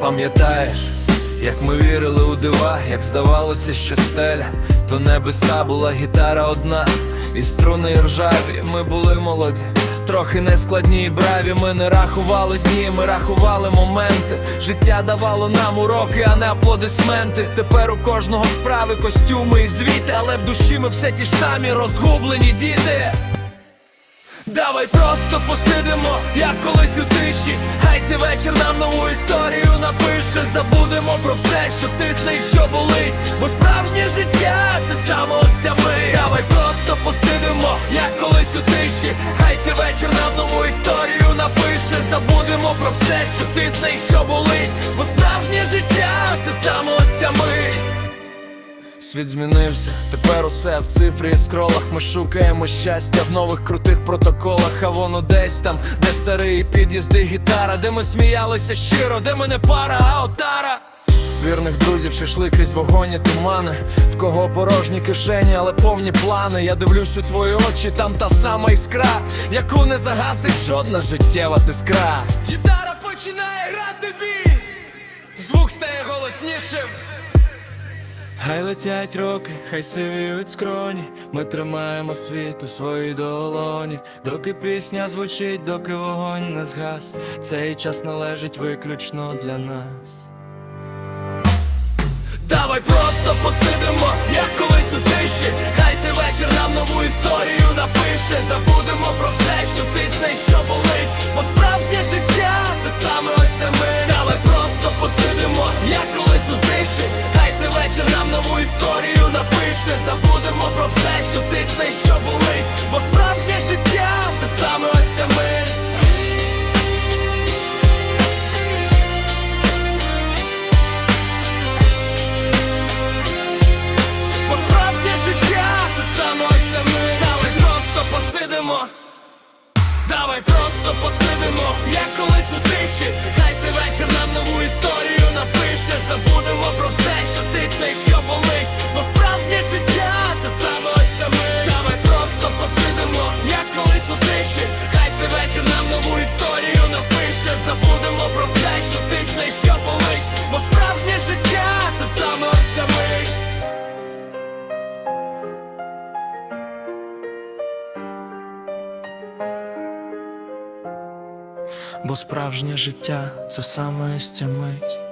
Пам'ятаєш, як ми вірили у дива, як здавалося, що стеля, то небеса була гітара одна, і струни ржаві, ми були молоді. Трохи нескладні і браві, ми не рахували дні, ми рахували моменти. Життя давало нам уроки, а не аплодисменти. Тепер у кожного справи костюми і звіти, але в душі ми все ті ж самі розгублені діти. Давай просто посидимо, як колись у тиші. Хай цей вечір нам нову історію напише. Забудемо про все, що тисне і що болить. Бо справжнє життя це саме ось ця ми. Давай просто посидимо, як колись у тиші. Хай цей вечір нам нову історію напише. Забудемо про все, що тисне і що болить. Бо справжнє життя це саме ось ця ми. Світ змінився, тепер усе в цифрі і скролах. Ми шукаємо щастя в нових крутих протоколах. А воно десь там, де старий під'їзди гітара, де ми сміялися щиро, де ми не пара, а отара. Вірних друзів що йшли крізь вогонь тумани В кого порожні кишені, але повні плани Я дивлюсь у твої очі, там та сама іскра, яку не загасить жодна життєва тискра Гітара починає грати бій, звук стає голоснішим Хай летять роки, хай сивіють скроні, ми тримаємо світ у своїй долоні, доки пісня звучить, доки вогонь не згас, цей час належить виключно для нас. Давай просто посидимо, як колись у тиші, хай цей вечір нам нову Бо справжнє життя це саме ось ця мить.